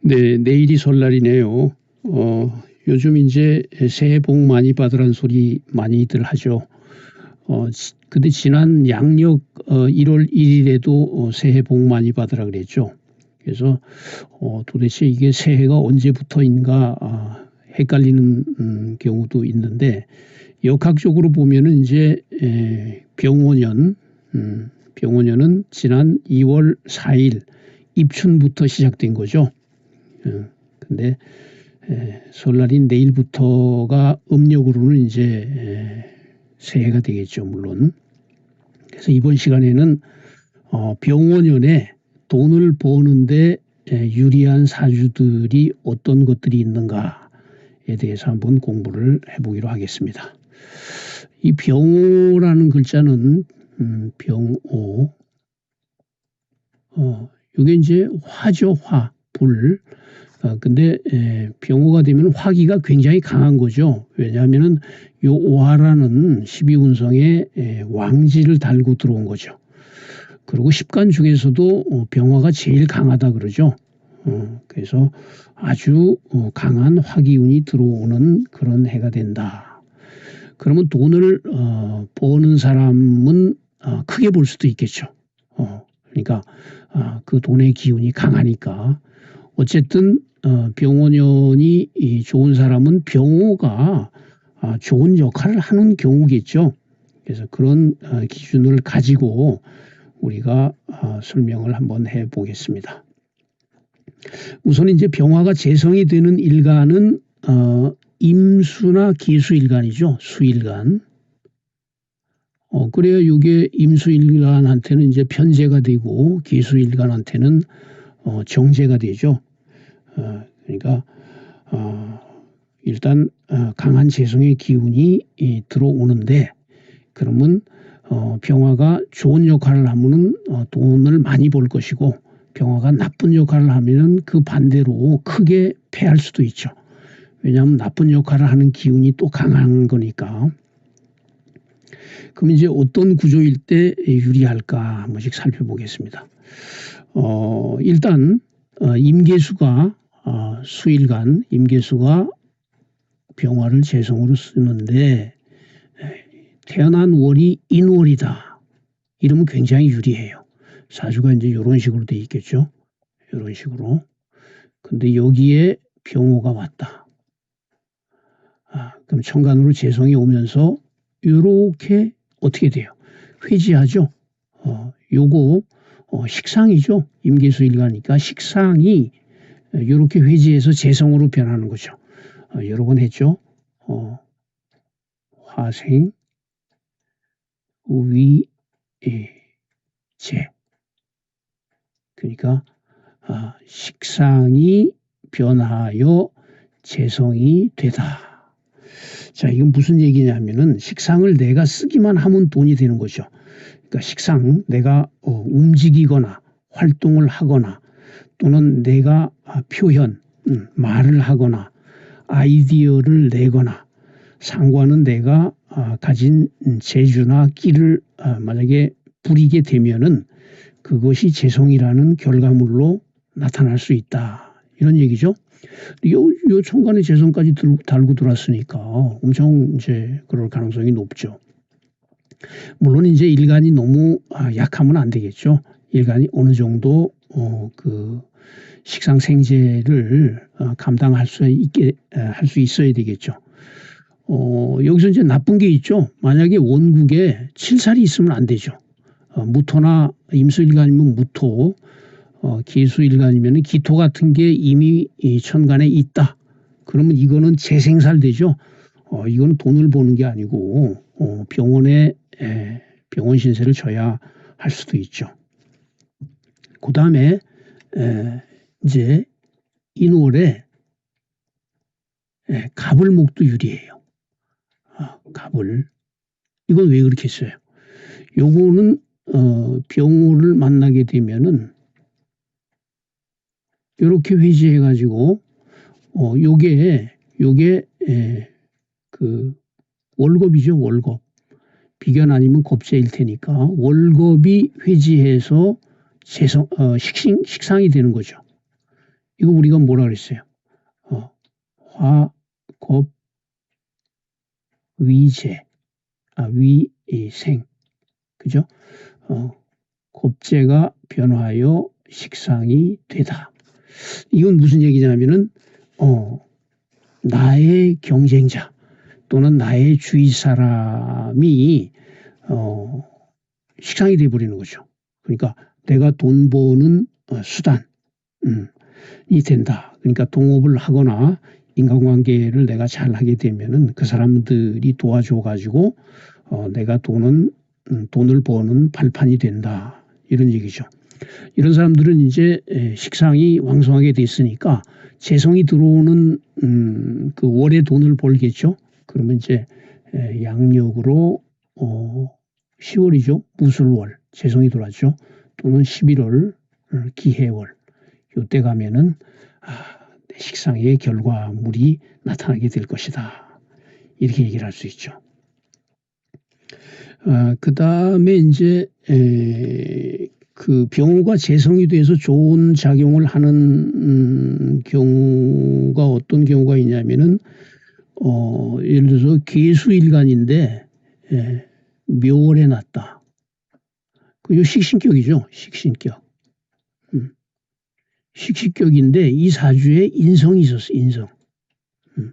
네, 내일이 설날이네요. 어, 요즘 이제 새해 복 많이 받으란 소리 많이들 하죠. 어, 지- 근데 지난 양력 어, 1월 1일에도 어, 새해 복 많이 받으라 그랬죠. 그래서 어, 도대체 이게 새해가 언제부터인가 아, 헷갈리는 음, 경우도 있는데 역학적으로 보면은 이제 에, 병원년 음, 병원년은 지난 2월 4일 입춘부터 시작된 거죠. 어, 근데 에, 설날인 내일부터가 음력으로는 이제 에, 새해가 되겠죠, 물론. 그래서 이번 시간에는 어, 병원연에 돈을 버는데 에, 유리한 사주들이 어떤 것들이 있는가에 대해서 한번 공부를 해보기로 하겠습니다. 이 병오라는 글자는 음, 병오 어, 이게 이제 화죠, 화, 불. 어, 근데 에, 병호가 되면 화기가 굉장히 강한 거죠. 왜냐하면은 요 오하라는 12운성에 에, 왕지를 달고 들어온 거죠. 그리고 십간 중에서도 어, 병화가 제일 강하다 그러죠. 어, 그래서 아주 어, 강한 화기운이 들어오는 그런 해가 된다. 그러면 돈을 어, 버는 사람은 어, 크게 볼 수도 있겠죠. 어, 그러니까 아, 그 돈의 기운이 강하니까 어쨌든 어, 병원연이 이 좋은 사람은 병호가 아, 좋은 역할을 하는 경우겠죠. 그래서 그런 어, 기준을 가지고 우리가 아, 설명을 한번 해 보겠습니다. 우선 이제 병화가 재성이 되는 일간은 어, 임수나 기수일간이죠. 수일간. 어, 그래야 이게 임수일간한테는 이제 편제가 되고 기수일간한테는 어, 정제가 되죠. 어, 그러니까 어, 일단 어, 강한 재성의 기운이 이, 들어오는데 그러면 어, 병화가 좋은 역할을 하면은 어, 돈을 많이 벌 것이고 병화가 나쁜 역할을 하면은 그 반대로 크게 패할 수도 있죠. 왜냐하면 나쁜 역할을 하는 기운이 또 강한 거니까. 그럼 이제 어떤 구조일 때 유리할까 한 번씩 살펴보겠습니다. 어, 일단 어, 임계수가 어, 수일간 임계수가 병화를 재성으로 쓰는데 태어난 월이 인월이다. 이러면 굉장히 유리해요. 사주가 이제 이런 식으로 돼 있겠죠. 이런 식으로. 근데 여기에 병호가 왔다. 아, 그럼 천간으로 재성이 오면서 이렇게 어떻게 돼요? 회지하죠. 어, 요거 어, 식상이죠. 임계수 일가니까 식상이 이렇게 회지해서 재성으로 변하는 거죠. 어, 여러 번 했죠. 어, 화생, 위, 예, 재. 그러니까 아, 식상이 변하여 재성이 되다. 자, 이건 무슨 얘기냐면은 식상을 내가 쓰기만 하면 돈이 되는 거죠. 그러니까 식상 내가 어, 움직이거나 활동을 하거나 또는 내가 아, 표현 음, 말을 하거나 아이디어를 내거나 상관은 내가 아, 가진 재주나 끼를 아, 만약에 부리게 되면은 그것이 재성이라는 결과물로 나타날 수 있다 이런 얘기죠. 요, 요 천간의 재성까지 들, 달고 들어왔으니까 엄청 이제 그럴 가능성이 높죠. 물론 이제 일간이 너무 아, 약하면 안 되겠죠. 일간이 어느 정도 어, 그 식상 생제를 어, 감당할 수 있게 할 수 있어야 되겠죠. 어, 여기서 이제 나쁜 게 있죠. 만약에 원국에 칠살이 있으면 안 되죠. 어, 무토나 임수일간이면 무토, 어, 기수일간이면 기토 같은 게 이미 이 천간에 있다. 그러면 이거는 재생살 되죠. 어, 이거는 돈을 버는 게 아니고 어, 병원에 에, 병원 신세를 져야 할 수도 있죠. 그 다음에 이제 인월에 에, 갑을목도 유리해요. 아, 갑을 이건 왜 그렇게 써요? 요거는 어, 병호를 만나게 되면은 이렇게 회지해 가지고 어 요게 요게 에, 그 월급이죠 월급 비견 아니면 겁재일 테니까 월급이 회지해서 재성 어, 식신 식상이 되는 거죠. 이거 우리가 뭐라 그랬어요? 어, 화, 곱, 위제, 아, 위, 이, 생. 그죠? 어, 곱제가 변화하여 식상이 되다. 이건 무슨 얘기냐면은, 어, 나의 경쟁자 또는 나의 주위 사람이, 어, 식상이 돼 버리는 거죠. 그러니까 내가 돈 버는 어, 수단, 음, 이 된다. 그러니까 동업을 하거나 인간관계를 내가 잘 하게 되면은 그 사람들이 도와줘 가지고 어, 내가 돈은 음, 돈을 버는 발판이 된다 이런 얘기죠. 이런 사람들은 이제 식상이 왕성하게 됐으니까 재성이 들어오는 음, 그 월에 돈을 벌겠죠. 그러면 이제 양력으로 어, 10월이죠. 무술월 재성이 들어왔죠. 또는 11월 어, 기해월 요때 가면은 아, 식상의 결과물이 나타나게 될 것이다. 이렇게 얘기를 할 수 있죠. 아, 그 다음에 이제 에, 그 병호가 재성이 돼서 좋은 작용을 하는 음, 경우가 어떤 경우가 있냐면은 어, 예를 들어서 개수일간인데 예, 묘월에 났다. 그 식신격이죠. 식신격. 음. 식신격인데 이 사주에 인성이 있었어. 인성. 음.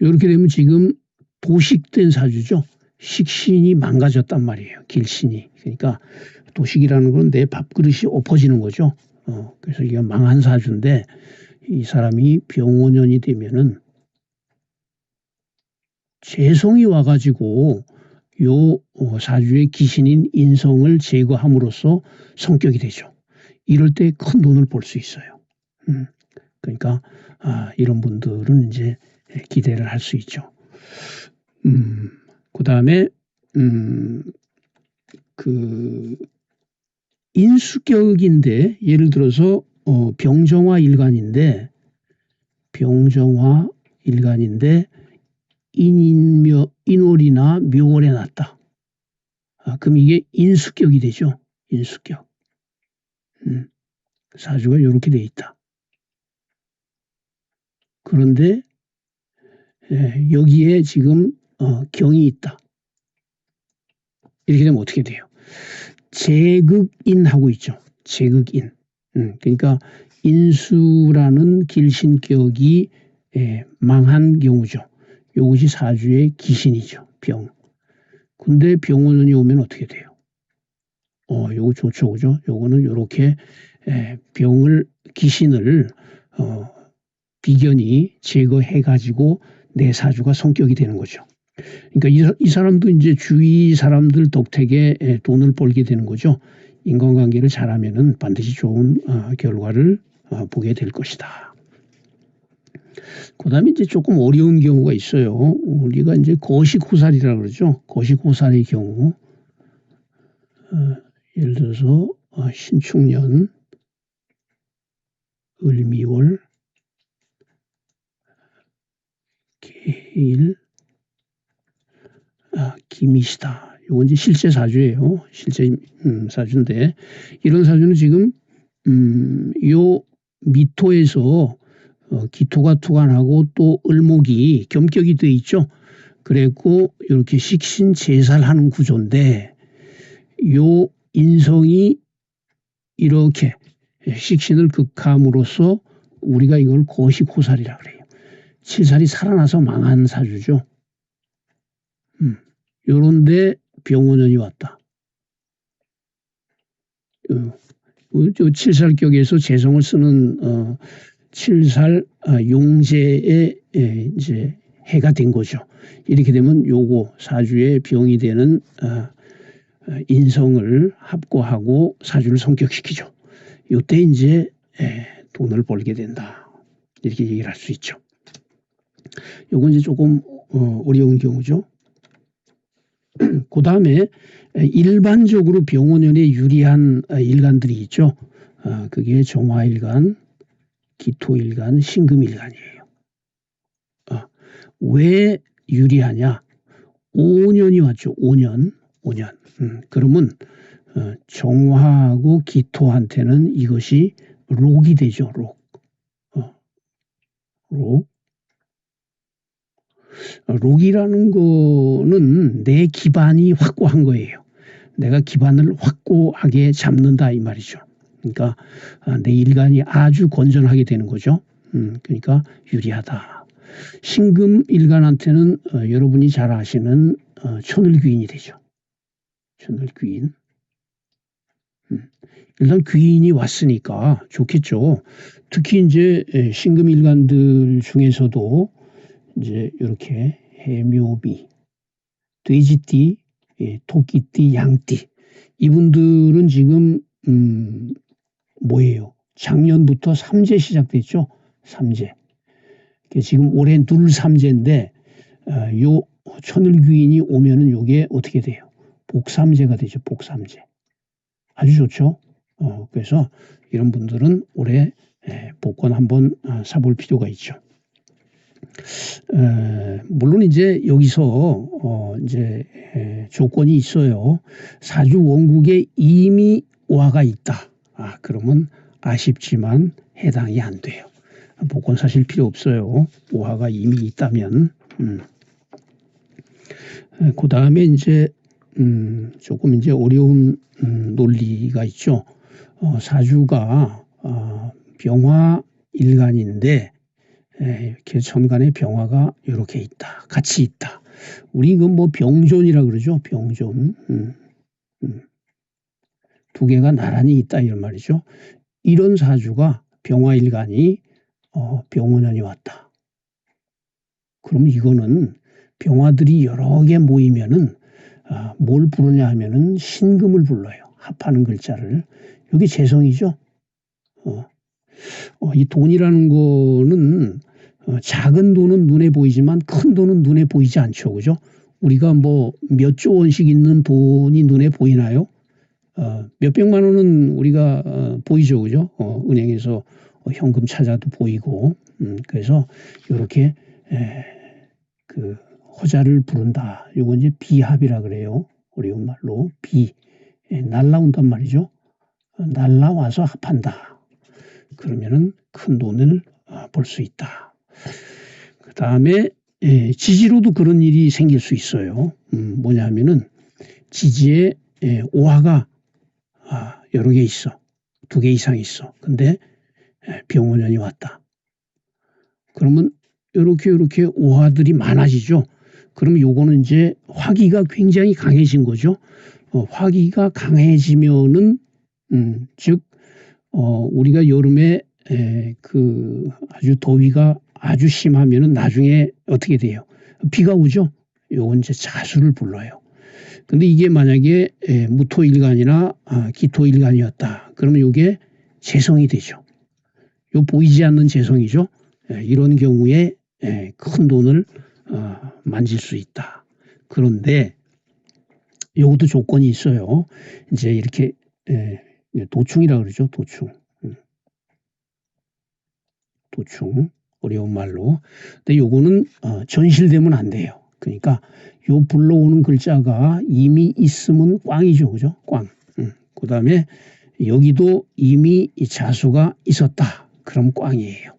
이렇게 되면 지금 도식된 사주죠. 식신이 망가졌단 말이에요. 길신이. 그러니까 도식이라는 건 내 밥그릇이 엎어지는 거죠. 어, 그래서 이게 망한 사주인데 이 사람이 병원년이 되면은 재성이 와가지고 요 어, 사주의 기신인 인성을 제거함으로써 성격이 되죠. 이럴 때 큰 돈을 벌 수 있어요. 음, 그러니까 아, 이런 분들은 이제 기대를 할 수 있죠. 음, 그 다음에 음, 그 인수격인데 예를 들어서 어, 병정화 일간인데 병정화 일간인데 인인묘 인월이나 묘월에 났다. 아, 그럼 이게 인수격이 되죠. 인수격. 음, 사주가 이렇게 돼 있다. 그런데 예, 여기에 지금 어, 경이 있다. 이렇게 되면 어떻게 돼요? 제극인 하고 있죠. 제극인. 음, 그러니까 인수라는 길신격이 예, 망한 경우죠. 이것이 사주의 기신이죠. 병. 근데 병원운이 오면 어떻게 돼요? 어, 요거 좋죠. 그죠? 요거는 요렇게 에, 병을, 기신을 어, 비견이 제거해 가지고 내 사주가 성격이 되는 거죠. 그러니까 이, 이 사람도 이제 주위 사람들 덕택에 에, 돈을 벌게 되는 거죠. 인간관계를 잘하면은 반드시 좋은 어, 결과를 어, 보게 될 것이다. 그 다음에 이제 조금 어려운 경우가 있어요. 우리가 이제 거식호살이라 그러죠. 거식호살의 경우. 어, 예를 들어서 어, 신축년, 을미월, 개일, 아, 김이시다. 이건 이제 실제 사주예요. 실제 음, 사주인데 이런 사주는 지금 음, 요 미토에서 어, 기토가 투관하고 또 을목이 겸격이 돼 있죠. 그랬고 이렇게 식신 제살하는 구조인데 요 인성이 이렇게 식신을 극함으로써 우리가 이걸 거식호살이라 그래요. 칠살이 살아나서 망한 사주죠. 음, 요런데 병원연이 왔다. 어, 칠살격에서 재성을 쓰는 어, 칠살 아, 용제에 이제 해가 된 거죠. 이렇게 되면 요거 사주의 병이 되는 아, 아, 인성을 합고하고 사주를 성격시키죠. 요때 이제 돈을 벌게 된다. 이렇게 얘기를 할 수 있죠. 요건 이제 조금 어, 어려운 경우죠. 그 다음에 일반적으로 병원연에 유리한 일간들이 있죠. 그게 정화일간, 기토일간, 신금일간이에요. 아, 왜 유리하냐? 5년이 왔죠. 5년. 5년. 음, 그러면 어, 정화하고 기토한테는 이것이 록이 되죠. 록. 어, 록. 어, 록이라는 거는 내 기반이 확고한 거예요. 내가 기반을 확고하게 잡는다 이 말이죠. 그러니까 아, 내 일간이 아주 건전하게 되는 거죠. 음, 그러니까 유리하다. 신금 일간한테는 어, 여러분이 잘 아시는 어, 천을귀인이 되죠. 천을귀인. 음, 일단 귀인이 왔으니까 좋겠죠. 특히 이제 예, 신금 일간들 중에서도 이제 이렇게 해묘비, 돼지띠, 예, 토끼띠, 양띠 이분들은 지금 음, 뭐예요? 작년부터 삼재 시작됐죠. 삼재. 지금 올해 둘 삼재인데 어, 요 천을귀인이 오면은 요게 어떻게 돼요? 복삼재가 되죠. 복삼재. 아주 좋죠. 어, 그래서 이런 분들은 올해 에, 복권 한번 어, 사볼 필요가 있죠. 에, 물론 이제 여기서 어, 이제 에, 조건이 있어요. 사주 원국에 이미 오화가 있다. 아 그러면 아쉽지만 해당이 안 돼요. 복권 사실 필요 없어요. 오화가 이미 있다면. 음. 그 다음에 이제 음, 조금 이제 어려운 음, 논리가 있죠. 어, 사주가 어, 병화 일간인데 에, 이렇게 천간에 병화가 이렇게 있다. 같이 있다. 우리 이건 뭐 병존이라 그러죠. 병존. 음, 음. 두 개가 나란히 있다 이런 말이죠. 이런 사주가 병화 일간이 어, 병원년이 왔다. 그럼 이거는 병화들이 여러 개 모이면은 아, 뭘 부르냐 하면은 신금을 불러요. 합하는 글자를. 여기 재성이죠. 어. 어, 이 돈이라는 거는 어, 작은 돈은 눈에 보이지만 큰 돈은 눈에 보이지 않죠. 그죠? 우리가 뭐 몇 조 원씩 있는 돈이 눈에 보이나요? 어, 몇 백만 원은 우리가 어, 보이죠. 그죠? 어, 은행에서 어, 현금 찾아도 보이고. 음, 그래서 이렇게 에, 그 호자를 부른다. 요건 이제 비합이라 그래요. 어려운 말로 비 예, 날라온단 말이죠. 어, 날라와서 합한다. 그러면은 큰 돈을 어, 벌수 있다. 그 다음에 예, 지지로도 그런 일이 생길 수 있어요. 음, 뭐냐면은 지지에 예, 오화가 아, 여러 개 있어. 두 개 이상 있어. 근데 병원년이 왔다. 그러면 이렇게 이렇게 오화들이 많아지죠. 그러면 요거는 이제 화기가 굉장히 강해진 거죠. 어, 화기가 강해지면은 음, 즉 어, 우리가 여름에 에, 그 아주 더위가 아주 심하면은 나중에 어떻게 돼요? 비가 오죠. 요건 이제 자수를 불러요. 근데 이게 만약에 에, 무토일간이나 아, 기토일간이었다. 그러면 요게 재성이 되죠. 요 보이지 않는 재성이죠. 에, 이런 경우에 에, 큰 돈을 어, 만질 수 있다. 그런데 요것도 조건이 있어요. 이제 이렇게 에, 도충이라 그러죠. 도충. 음. 도충 어려운 말로. 근데 요거는 어, 전실되면 안 돼요. 그러니까 요 불러오는 글자가 이미 있으면 꽝이죠. 그죠? 꽝. 음. 그 다음에 여기도 이미 자수가 있었다. 그럼 꽝이에요.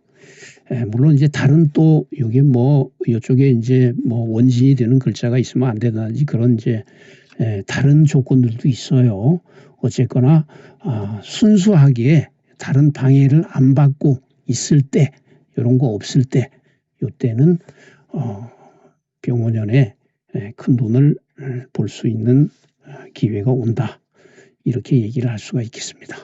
에, 물론 이제 다른 또 여기 뭐 이쪽에 이제 뭐 원진이 되는 글자가 있으면 안 된다든지 그런 이제 에, 다른 조건들도 있어요. 어쨌거나 아, 순수하게 다른 방해를 안 받고 있을 때 이런 거 없을 때 요때는 어, 병원연에 큰 돈을 볼수 있는 기회가 온다. 이렇게 얘기를 할 수가 있겠습니다.